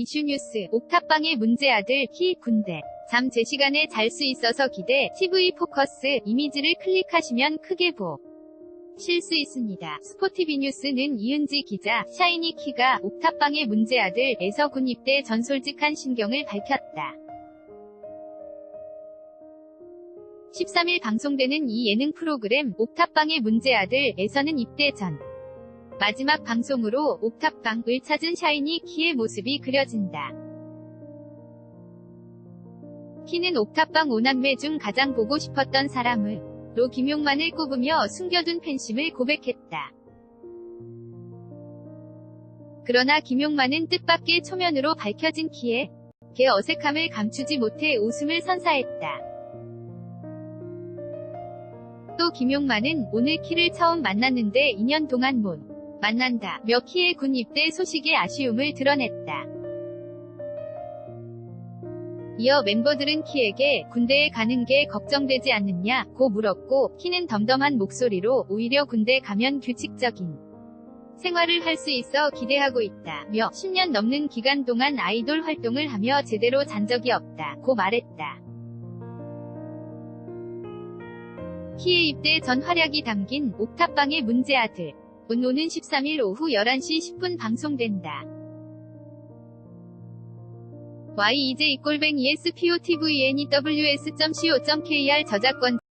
이슈뉴스 옥탑방의 문제 아들 히 군대 잠 제 시간에 잘 수 있어서 기대 TV 포커스 이미지를 클릭하시면 크게 보. 실 수 있습니다. 스포티비 뉴스는 이은지 기자, 샤이니 키가 옥탑방의 문제 아들에서 군 입대 전 솔직한 심경을 밝혔다. 13일 방송되는 이 예능 프로그램 옥탑방의 문제 아들에서는 입대 전 마지막 방송으로 옥탑방을 찾은 샤이니 키의 모습이 그려진다. 키는 옥탑방 오남매 중 가장 보고 싶었던 사람을 로 김용만을 꼽으며 숨겨둔 팬심을 고백했다. 그러나 김용만은 뜻밖의 초면으로 밝혀진 키에 개 어색함을 감추지 못해 웃음을 선사했다. 또 김용만은 오늘 키를 처음 만났는데 2년 동안 못 만난다. 며 키의 군 입대 소식에 아쉬움을 드러냈다. 이어 멤버들은 키에게 군대에 가는 게 걱정되지 않느냐 고 물었고 키는 덤덤한 목소리로 오히려 군대 가면 규칙적인 생활을 할 수 있어 기대하고 있다. 며 10년 넘는 기간 동안 아이돌 활동을 하며 제대로 잔 적이 없다. 고 말했다. 키의 입대 전 활약이 담긴 옥탑방의 문제 아들. 오는 13일 오후 11시 10분 방송된다. YEJ 골뱅이 SPOTVNEWS.co.kr 저작권